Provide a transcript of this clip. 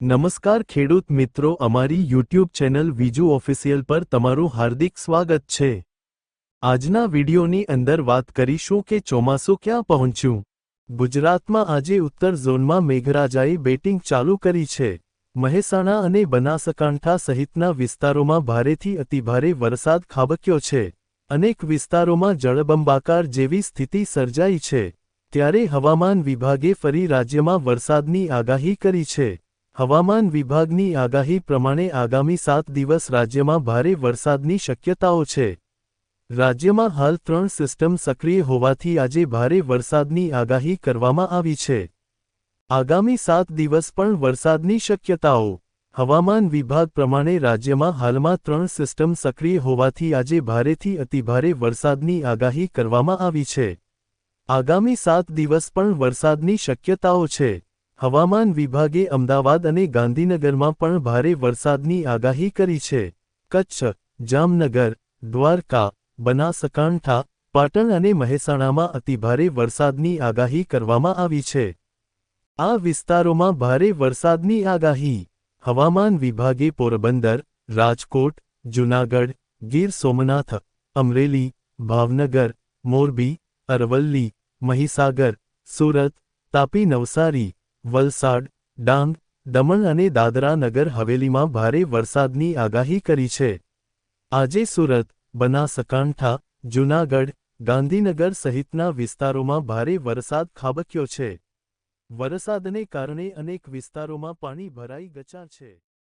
નમસ્કાર ખેડૂત મિત્રો, અમારી યુટ્યુબ ચેનલ વિજુ ઓફિસિયલ પર તમારું હાર્દિક સ્વાગત છે. આજના વિડીયોની અંદર વાત કરીશું કે ચોમાસું ક્યાં પહોંચ્યું. ગુજરાતમાં આજે ઉત્તર ઝોનમાં મેઘરાજાએ બેટિંગ ચાલુ કરી છે. મહેસાણા અને બનાસકાંઠા સહિતના વિસ્તારોમાં ભારેથી અતિભારે વરસાદ ખાબક્યો છે. અનેક વિસ્તારોમાં જળબંબાકાર જેવી સ્થિતિ સર્જાઈ છે. ત્યારે હવામાન વિભાગે ફરી રાજ્યમાં વરસાદની આગાહી કરી છે. હવામાન વિભાગની આગાહી પ્રમાણે આગામી સાત દિવસ રાજ્યમાં ભારે વરસાદની શક્યતાઓ છે. રાજ્યમાં હાલ ત્રણ સિસ્ટમ સક્રિય હોવાથી આજે ભારે વરસાદની આગાહી કરવામાં આવી છે. આગામી સાત દિવસ પણ વરસાદની શક્યતાઓ. હવામાન વિભાગ પ્રમાણે રાજ્યમાં હાલમાં ત્રણ સિસ્ટમ સક્રિય હોવાથી આજે ભારેથી અતિભારે વરસાદની આગાહી કરવામાં આવી છે. આગામી સાત દિવસ પણ વરસાદની શક્યતાઓ છે. હવામાન વિભાગે અમદાવાદ અને ગાંધીનગરમાં પણ ભારે વરસાદની આગાહી કરી છે. કચ્છ, જામનગર, દ્વારકા, બનાસકાંઠા, પાટણ અને મહેસાણામાં અતિભારે વરસાદની આગાહી કરવામાં આવી છે. આ વિસ્તારોમાં ભારે વરસાદની આગાહી. હવામાન વિભાગે પોરબંદર, રાજકોટ, જૂનાગઢ, ગીર સોમનાથ, અમરેલી, ભાવનગર, મોરબી, અરવલ્લી, મહીસાગર, સુરત, તાપી નવસારી વલસાડ, ડાંગ, દમણ અને દાદરા નગર હવેલીમાં ભારે વરસાદની આગાહી કરી છે. આજે સુરત, બનાસકાંઠા, જૂનાગઢ, ગાંધીનગર સહિતના વિસ્તારોમાં ભારે વરસાદ ખાબક્યો છે. વરસાદને કારણે અનેક વિસ્તારોમાં પાણી ભરાઈ ગચા છે.